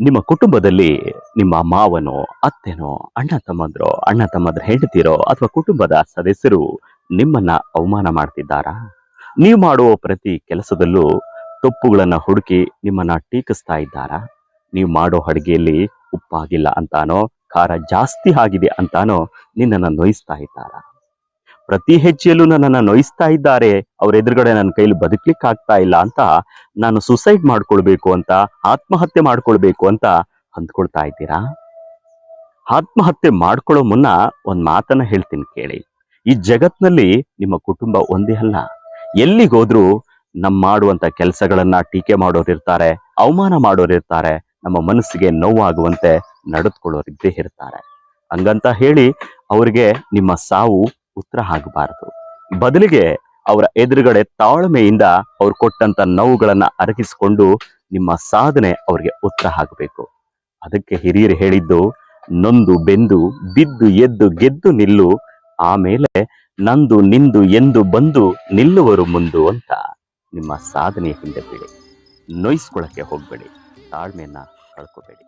ನಿಮ್ಮ ಕುಟುಂಬದಲ್ಲಿ ನಿಮ್ಮ ಮಾವನೋ, ಅತ್ತೆನೋ, ಅಣ್ಣ ತಮ್ಮಂದ್ರೋ, ಅಣ್ಣ ತಮ್ಮದ್ರ ಹೆಂಡತಿರೋ ಅಥವಾ ಕುಟುಂಬದ ಸದಸ್ಯರು ನಿಮ್ಮನ್ನ ಅವಮಾನ ಮಾಡ್ತಿದ್ದಾರಾ? ನೀವು ಮಾಡುವ ಪ್ರತಿ ಕೆಲಸದಲ್ಲೂ ತಪ್ಪುಗಳನ್ನ ಹುಡುಕಿ ನಿಮ್ಮನ್ನ ಟೀಕಿಸ್ತಾ ಇದ್ದಾರಾ? ನೀವು ಮಾಡೋ ಅಡುಗೆಯಲ್ಲಿ ಉಪ್ಪಾಗಿಲ್ಲ ಅಂತಾನೋ, ಖಾರ ಜಾಸ್ತಿ ಆಗಿದೆ ಅಂತಾನೋ ನಿನ್ನನ್ನು ನೋಯಿಸ್ತಾ ಇದ್ದಾರಾ? ಪ್ರತಿ ಹೆಜ್ಜೆಯಲ್ಲೂ ನನ್ನನ್ನು ನೋಯಿಸ್ತಾ ಇದ್ದಾರೆ. ಅವ್ರ ಎದುರುಗಡೆ ನನ್ನ ಕೈಲಿ ಬದುಕ್ಲಿಕ್ಕೆ ಆಗ್ತಾ ಇಲ್ಲ ಅಂತ ನಾನು ಸುಸೈಡ್ ಮಾಡ್ಕೊಳ್ಬೇಕು ಅಂತ, ಆತ್ಮಹತ್ಯೆ ಮಾಡ್ಕೊಳ್ಬೇಕು ಅಂತ ಅಂದ್ಕೊಳ್ತಾ ಇದ್ದೀರಾ? ಆತ್ಮಹತ್ಯೆ ಮಾಡ್ಕೊಳ್ಳೋ ಮುನ್ನ ಒಂದ್ ಮಾತನ್ನ ಹೇಳ್ತೀನಿ ಕೇಳಿ. ಈ ಜಗತ್ನಲ್ಲಿ ನಿಮ್ಮ ಕುಟುಂಬ ಒಂದೇ ಅಲ್ಲ. ಎಲ್ಲಿಗೋದ್ರೂ ನಮ್ ಮಾಡುವಂತ ಕೆಲಸಗಳನ್ನ ಟೀಕೆ ಮಾಡೋರಿರ್ತಾರೆ ಅವಮಾನ ಮಾಡೋರಿರ್ತಾರೆ ನಮ್ಮ ಮನಸ್ಸಿಗೆ ನೋವಾಗುವಂತೆ ನಡೆದುಕೊಳ್ಳೋರಿದ್ದೇ ಇರ್ತಾರೆ. ಹಂಗಂತ ಹೇಳಿ ಅವ್ರಿಗೆ ನಿಮ್ಮ ಸಾವು ಉತ್ತರ ಆಗಬಾರದು ಬದಲಿಗೆ ಅವರ ಎದುರುಗಡೆ ತಾಳ್ಮೆಯಿಂದ ಅವ್ರು ಕೊಟ್ಟಂತ ನೋವುಗಳನ್ನ ಅರಗಿಸಿಕೊಂಡು ನಿಮ್ಮ ಸಾಧನೆ ಅವ್ರಿಗೆ ಉತ್ತರ ಆಗಬೇಕು ಅದಕ್ಕೆ ಹಿರಿಯರು ಹೇಳಿದ್ದು, ನೊಂದು, ಬೆಂದು, ಬಿದ್ದು, ಎದ್ದು, ಗೆದ್ದು ನಿಲ್ಲು, ಆಮೇಲೆ ನಂದು, ನಿಂದು, ಎಂದು ಬಂದು ನಿಲ್ಲುವರು ಮುಂದು ಅಂತ ನಿಮ್ಮ ಸಾಧನೆ ಹಿಂದೆ ಬಿಡಿ ನೋಯಿಸ್ಕೊಳಕ್ಕೆ ಹೋಗಬೇಡಿ. ತಾಳ್ಮೆಯನ್ನ ಕಳ್ಕೋಬೇಡಿ.